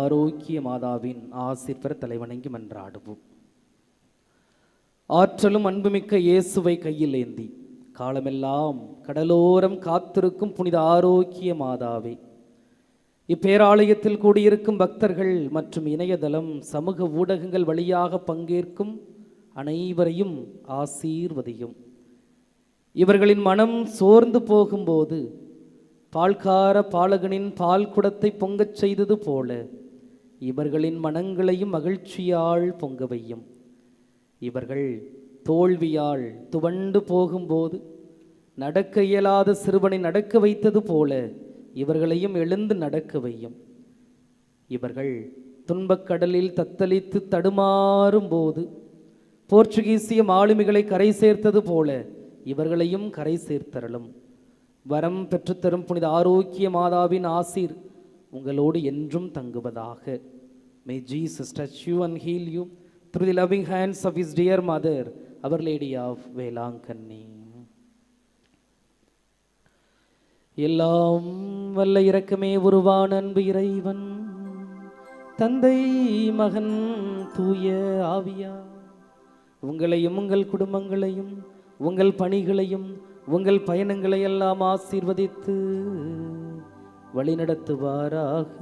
ஆரோக்கிய மாதாவின் ஆசிர்வர தலைவணங்கி மன்றாடுவோம். ஆற்றலும் அன்புமிக்க இயேசுவை கையில் ஏந்தி காலமெல்லாம் கடலோரம் காத்திருக்கும் புனித ஆரோக்கிய மாதாவே இப்பேராலயத்தில் கூடியிருக்கும் பக்தர்கள் மற்றும் இணையதளம் சமூக ஊடகங்கள் வழியாக பங்கேற்கும் அனைவரையும் ஆசீர்வதியும். இவர்களின் மனம் சோர்ந்து போகும்போது பால்கார பாலகனின் பால் குடத்தை பொங்கச் செய்தது போல இவர்களின் மனங்களையும் மகிழ்ச்சியால் பொங்க வையும். இவர்கள் தோல்வியால் துவண்டு போகும்போது நடக்க இயலாத சிறுவனை நடக்க வைத்தது போல இவர்களையும் எழுந்து நடக்க வையும். இவர்கள் துன்பக்கடலில் தத்தளித்து தடுமாறும் போது போர்ச்சுகீசிய மாலுமிகளை கரை சேர்த்தது போல இவர்களையும் கரை சேர்த்தரலும். வரம் பெற்றுத்தரும் புனித ஆரோக்கிய மாதாவின் ஆசீர் உங்களோடு என்றும் தங்குவதாக. May Jesus touch you and heal you through the loving hands of his dear mother our lady of Velankanni எல்லாம் வல்ல இறக்கமே உருவான அன்பு இறைவன் தந்தை மகன் தூய ஆவியா. உங்களையும் உங்கள் குடும்பங்களையும் உங்கள் பணிகளையும் உங்கள் பயணங்களை எல்லாம் ஆசீர்வதித்து வழிநடத்துவாராக.